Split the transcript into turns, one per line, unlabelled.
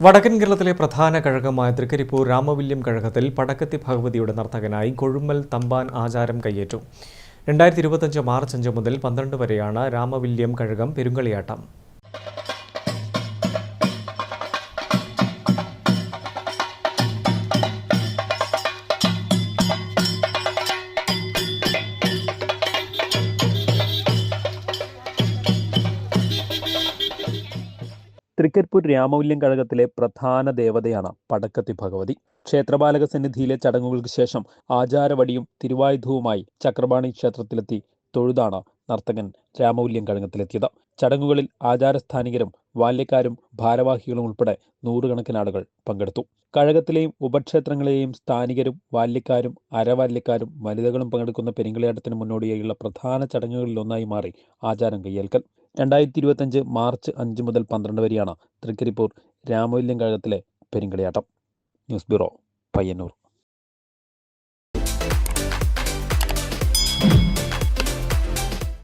വടക്കൻ കേരളത്തിലെ പ്രധാന കഴകമായ തൃക്കരിപ്പൂർ രാമവില്യം കഴകത്തിൽ പടക്കത്തി ഭഗവതിയുടെ നർത്തകനായി കൊഴുമ്മൽ തമ്പാൻ ആചാരം കയ്യേറ്റു. രണ്ടായിരത്തി ഇരുപത്തഞ്ച് മാർച്ച് അഞ്ച് മുതൽ പന്ത്രണ്ട് വരെയാണ് രാമവില്യം കഴകം പെരുങ്കളിയാട്ടം.
തൃക്കരിപ്പൂർ രാമവല്യം കഴകത്തിലെ പ്രധാന ദേവതയാണ് പടക്കത്തി ഭഗവതി. ക്ഷേത്രപാലക സന്നിധിയിലെ ചടങ്ങുകൾക്ക് ശേഷം ആചാരവടിയും തിരുവായുധവുമായി ചക്രപാണി ക്ഷേത്രത്തിലെത്തി തൊഴുതാണ് നർത്തകൻ രാമവല്യം കഴകത്തിലെത്തിയത്. ചടങ്ങുകളിൽ ആചാരസ്ഥാനികരും ബാല്യക്കാരും ഭാരവാഹികളും ഉൾപ്പെടെ നൂറുകണക്കിന് ആളുകൾ പങ്കെടുത്തു. കഴകത്തിലെയും ഉപക്ഷേത്രങ്ങളെയും സ്ഥാനികരും ബാല്യക്കാരും അരവാല്യക്കാരും വനിതകളും പങ്കെടുക്കുന്ന പെരിങ്കളിയാട്ടത്തിന് മുന്നോടിയായുള്ള പ്രധാന ചടങ്ങുകളിലൊന്നായി മാറി ആചാരം കയ്യേൽക്കൽ. രണ്ടായിരത്തി ഇരുപത്തഞ്ച് മാർച്ച് അഞ്ച് മുതൽ പന്ത്രണ്ട് വരെയാണ് തൃക്കരിപ്പൂർ രാമവല്യം കഴകത്തിലെ പെരിങ്കളിയാട്ടം ന്യൂസ് ബ്യൂറോ പയ്യന്നൂർ.